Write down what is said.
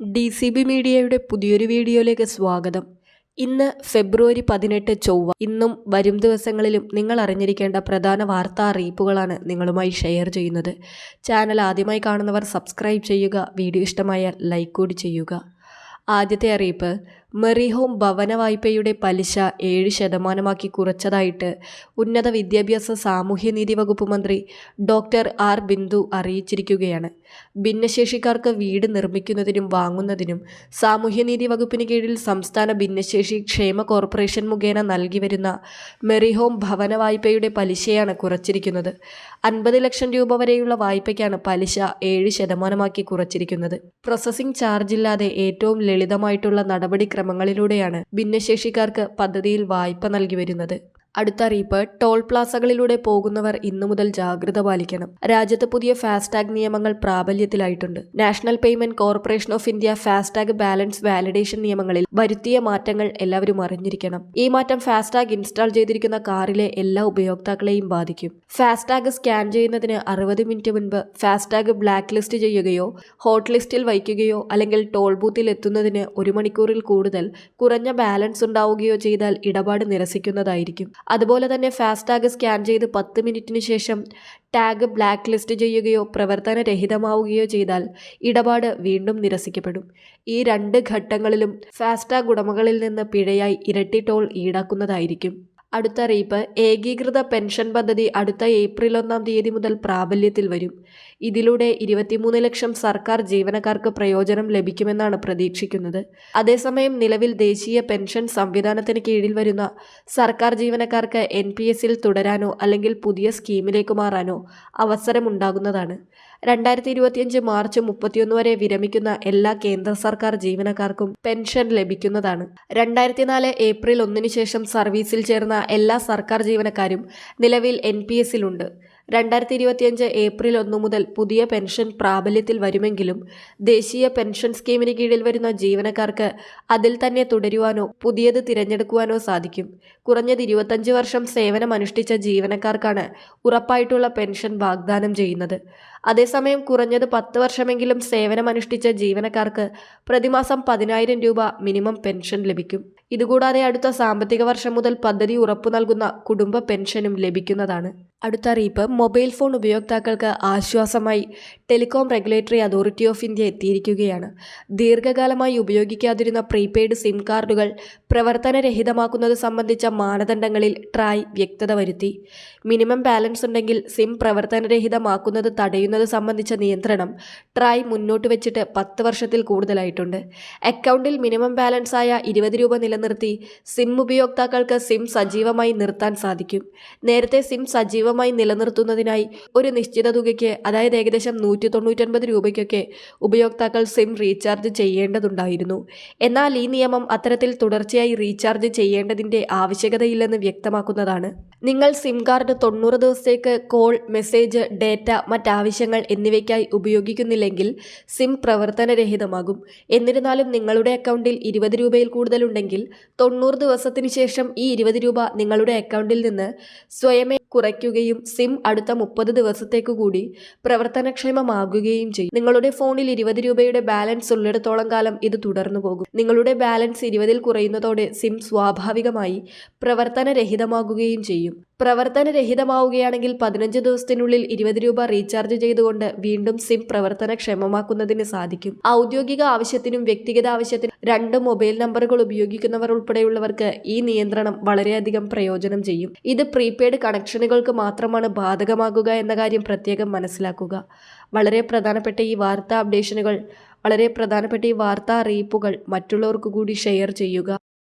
D C B മീഡിയയുടെ പുതിയൊരു വീഡിയോയിലേക്ക് സ്വാഗതം. ഇന്ന് ഫെബ്രുവരി പതിനെട്ട് ചൊവ്വ. ഇന്നും വരും ദിവസങ്ങളിലും നിങ്ങൾ അറിഞ്ഞിരിക്കേണ്ട പ്രധാന വാർത്താ അറിയിപ്പുകളാണ് നിങ്ങളുമായി ഷെയർ ചെയ്യുന്നത്. ചാനൽ ആദ്യമായി കാണുന്നവർ സബ്സ്ക്രൈബ് ചെയ്യുക വീഡിയോ ഇഷ്ടമായാൽ ലൈക്ക് കൂടി ചെയ്യുക. ആദ്യത്തെ അറിയിപ്പ് മെറിഹോം ഭവന വായ്പയുടെ പലിശ ഏഴ് ശതമാനമാക്കി കുറച്ചതായിട്ട് ഉന്നത വിദ്യാഭ്യാസ സാമൂഹ്യനീതി വകുപ്പ് മന്ത്രി ഡോക്ടർ ആർ ബിന്ദു അറിയിച്ചിരിക്കുകയാണ്. ഭിന്നശേഷിക്കാർക്ക് വീട് നിർമ്മിക്കുന്നതിനും വാങ്ങുന്നതിനും സാമൂഹ്യനീതി വകുപ്പിന് കീഴിൽ സംസ്ഥാന ഭിന്നശേഷി ക്ഷേമ കോർപ്പറേഷൻ മുഖേന നൽകി വരുന്ന മെറിഹോം ഭവന വായ്പയുടെ പലിശയാണ് കുറച്ചിരിക്കുന്നത്. അൻപത് ലക്ഷം രൂപ വരെയുള്ള വായ്പയ്ക്കാണ് പലിശ ഏഴ് ശതമാനമാക്കി കുറച്ചിരിക്കുന്നത്. പ്രോസസ്സിംഗ് ചാർജില്ലാതെ ഏറ്റവും ലളിതമായിട്ടുള്ള നടപടിക്രമങ്ങളിലൂടെയാണ് ഭിന്നശേഷിക്കാർക്ക് പദ്ധതിയിൽ വായ്പ നൽകി വരുന്നത് അടുത്ത അറിയിപ്പ് ടോൾ പ്ലാസകളിലൂടെ പോകുന്നവർ ഇന്നു മുതൽ ജാഗ്രത പാലിക്കണം. രാജ്യത്ത് പുതിയ ഫാസ്ടാഗ് നിയമങ്ങൾ പ്രാബല്യത്തിലായിട്ടുണ്ട്. National payment corporation of India FASTag balance validation നിയമങ്ങളിൽ വരുത്തിയ മാറ്റങ്ങൾ എല്ലാവരും അറിഞ്ഞിരിക്കണം. ഈ മാറ്റം ഫാസ്ടാഗ് ഇൻസ്റ്റാൾ ചെയ്തിരിക്കുന്ന കാറിലെ എല്ലാ ഉപയോക്താക്കളെയും ബാധിക്കും. ഫാസ്ടാഗ് സ്കാൻ ചെയ്യുന്നതിന് അറുപത് മിനിറ്റ് മുൻപ് ഫാസ്ടാഗ് ബ്ലാക്ക് ലിസ്റ്റ് ചെയ്യുകയോ ഹോട്ട് ലിസ്റ്റിൽ വയ്ക്കുകയോ അല്ലെങ്കിൽ ടോൾ ബൂത്തിൽ എത്തുന്നതിന് ഒരു മണിക്കൂറിൽ കൂടുതൽ കുറഞ്ഞ ബാലൻസ് ഉണ്ടാവുകയോ ചെയ്താൽ ഇടപാട് നിരസിക്കുന്നതായിരിക്കും. അതുപോലെ തന്നെ ഫാസ്ടാഗ് സ്കാൻ ചെയ്ത് പത്ത് മിനിറ്റിന് ശേഷം ടാഗ് ബ്ലാക്ക് ലിസ്റ്റ് ചെയ്യുകയോ പ്രവർത്തനരഹിതമാവുകയോ ചെയ്താൽ ഇടപാട് വീണ്ടും നിരസിക്കപ്പെടും. ഈ രണ്ട് ഘട്ടങ്ങളിലും ഫാസ്ടാഗ് ഉടമകളിൽ നിന്ന് പിഴയായി ഇരട്ടി ടോൾ ഈടാക്കുന്നതായിരിക്കും. അടുത്ത അറിയിപ്പ് ഏകീകൃത പെൻഷൻ പദ്ധതി അടുത്ത ഏപ്രിൽ ഒന്നാം തീയതി മുതൽ പ്രാബല്യത്തിൽ വരും. ഇതിലൂടെ ഇരുപത്തിമൂന്ന് ലക്ഷം സർക്കാർ ജീവനക്കാർക്ക് പ്രയോജനം ലഭിക്കുമെന്നാണ് പ്രതീക്ഷിക്കുന്നത്. അതേസമയം നിലവിൽ ദേശീയ പെൻഷൻ സംവിധാനത്തിന് കീഴിൽ വരുന്ന സർക്കാർ ജീവനക്കാർക്ക് എൻ പി എസിൽ തുടരാനോ അല്ലെങ്കിൽ പുതിയ സ്കീമിലേക്ക് മാറാനോ അവസരമുണ്ടാകുന്നതാണ്. രണ്ടായിരത്തി ഇരുപത്തിയഞ്ച് മാർച്ച് മുപ്പത്തിയൊന്ന് വരെ വിരമിക്കുന്ന എല്ലാ കേന്ദ്ര സർക്കാർ ജീവനക്കാർക്കും പെൻഷൻ ലഭിക്കുന്നതാണ്. രണ്ടായിരത്തി നാല് ഏപ്രിൽ ഒന്നിനു ശേഷം സർവീസിൽ ചേർന്ന എല്ലാ സർക്കാർ ജീവനക്കാരും നിലവിൽ എൻ പി എസിലുണ്ട്. രണ്ടായിരത്തി ഇരുപത്തിയഞ്ച് ഏപ്രിൽ ഒന്ന് മുതൽ പുതിയ പെൻഷൻ പ്രാബല്യത്തിൽ വരുമെങ്കിലും ദേശീയ പെൻഷൻ സ്കീമിന് കീഴിൽ വരുന്ന ജീവനക്കാർക്ക് അതിൽ തന്നെ തുടരുവാനോ പുതിയത് തിരഞ്ഞെടുക്കുവാനോ സാധിക്കും. കുറഞ്ഞത് ഇരുപത്തഞ്ച് വർഷം സേവനം അനുഷ്ഠിച്ച ജീവനക്കാർക്കാണ് ഉറപ്പായിട്ടുള്ള പെൻഷൻ വാഗ്ദാനം ചെയ്യുന്നത്. അതേസമയം കുറഞ്ഞത് പത്ത് വർഷമെങ്കിലും സേവനമനുഷ്ഠിച്ച ജീവനക്കാർക്ക് പ്രതിമാസം പതിനായിരം രൂപ മിനിമം പെൻഷൻ ലഭിക്കും. ഇതുകൂടാതെ അടുത്ത സാമ്പത്തിക വർഷം മുതൽ പദ്ധതി ഉറപ്പു നൽകുന്ന കുടുംബ പെൻഷനും ലഭിക്കുന്നതാണ്. അടുത്ത അറിയിപ്പ് മൊബൈൽ ഫോൺ ഉപയോക്താക്കൾക്ക് ആശ്വാസമായി telecom regulatory authority of India എത്തിയിരിക്കുകയാണ്. ദീർഘകാലമായി ഉപയോഗിക്കാതിരുന്ന പ്രീപെയ്ഡ് സിം കാർഡുകൾ പ്രവർത്തനരഹിതമാക്കുന്നത് സംബന്ധിച്ച മാനദണ്ഡങ്ങളിൽ ട്രായ് വ്യക്തത വരുത്തി. മിനിമം ബാലൻസ് ഉണ്ടെങ്കിൽ സിം പ്രവർത്തനരഹിതമാക്കുന്നത് തടയുന്നത് സംബന്ധിച്ച നിയന്ത്രണം ട്രായ് മുന്നോട്ട് വെച്ചിട്ട് പത്ത് വർഷത്തിൽ കൂടുതലായിട്ടുണ്ട്. അക്കൗണ്ടിൽ മിനിമം ബാലൻസ് ആയ ഇരുപത് രൂപ നിലനിർത്തി സിം ഉപയോക്താക്കൾക്ക് സിം സജീവമായി നിർത്താൻ സാധിക്കും. നേരത്തെ സിം സജീവമായി നിലനിർത്തുന്നതിനായി ഒരു നിശ്ചിത തുകയ്ക്ക് അതായത് ഏകദേശം നൂറ്റി തൊണ്ണൂറ്റൊൻപത് രൂപയ്ക്കൊക്കെ ഉപയോക്താക്കൾ സിം റീചാർജ് ചെയ്യേണ്ടതുണ്ടായിരുന്നു. എന്നാൽ ഈ നിയമം അത്തരത്തിൽ തുടർച്ചയായി റീചാർജ് ചെയ്യേണ്ടതിന്റെ ആവശ്യകതയില്ലെന്ന് വ്യക്തമാക്കുന്നതാണ്. നിങ്ങൾ സിം കാർഡ് തൊണ്ണൂറ് ദിവസത്തേക്ക് കോൾ മെസ്സേജ് ഡേറ്റ മറ്റാവശ്യങ്ങൾ എന്നിവയ്ക്കായി ഉപയോഗിക്കുന്നില്ലെങ്കിൽ സിം പ്രവർത്തനരഹിതമാകും. എന്നിരുന്നാലും നിങ്ങളുടെ അക്കൗണ്ടിൽ ഇരുപത് രൂപയിൽ കൂടുതലുണ്ടെങ്കിൽ തൊണ്ണൂറ് ദിവസത്തിനു ശേഷം ഈ ഇരുപത് രൂപ നിങ്ങളുടെ അക്കൗണ്ടിൽ നിന്ന് സ്വയമേ കുറയ്ക്കുകയും സിം അടുത്ത മുപ്പത് ദിവസത്തേക്ക് കൂടി പ്രവർത്തനക്ഷമമാകുകയും ചെയ്യും. നിങ്ങളുടെ ഫോണിൽ ഇരുപത് രൂപയുടെ ബാലൻസ് ഉള്ളിടത്തോളം കാലം ഇത് തുടർന്നു പോകും. നിങ്ങളുടെ ബാലൻസ് ഇരുപതിൽ കുറയുന്നതോടെ സിം സ്വാഭാവികമായി പ്രവർത്തനരഹിതമാകുകയും ചെയ്യും. പ്രവർത്തനരഹിതമാവുകയാണെങ്കിൽ പതിനഞ്ച് ദിവസത്തിനുള്ളിൽ ഇരുപത് രൂപ റീചാർജ് ചെയ്തുകൊണ്ട് വീണ്ടും സിം പ്രവർത്തനക്ഷമമാക്കുന്നതിന് സാധിക്കും. ഔദ്യോഗിക ആവശ്യത്തിനും വ്യക്തിഗത ആവശ്യത്തിനും രണ്ട് മൊബൈൽ നമ്പറുകൾ ഉപയോഗിക്കുന്നവർ ഉൾപ്പെടെയുള്ളവർക്ക് ഈ നിയന്ത്രണം വളരെയധികം പ്രയോജനം ചെയ്യും. ഇത് പ്രീപെയ്ഡ് കണക്ഷനുകൾക്ക് മാത്രമാണ് ബാധകമാകുക എന്ന കാര്യം പ്രത്യേകം മനസ്സിലാക്കുക. വളരെ പ്രധാനപ്പെട്ട ഈ വാർത്താ അപ്ഡേഷനുകൾ വളരെ പ്രധാനപ്പെട്ട ഈ വാർത്താ അറിയിപ്പുകൾ മറ്റുള്ളവർക്ക് കൂടി ഷെയർ ചെയ്യുക.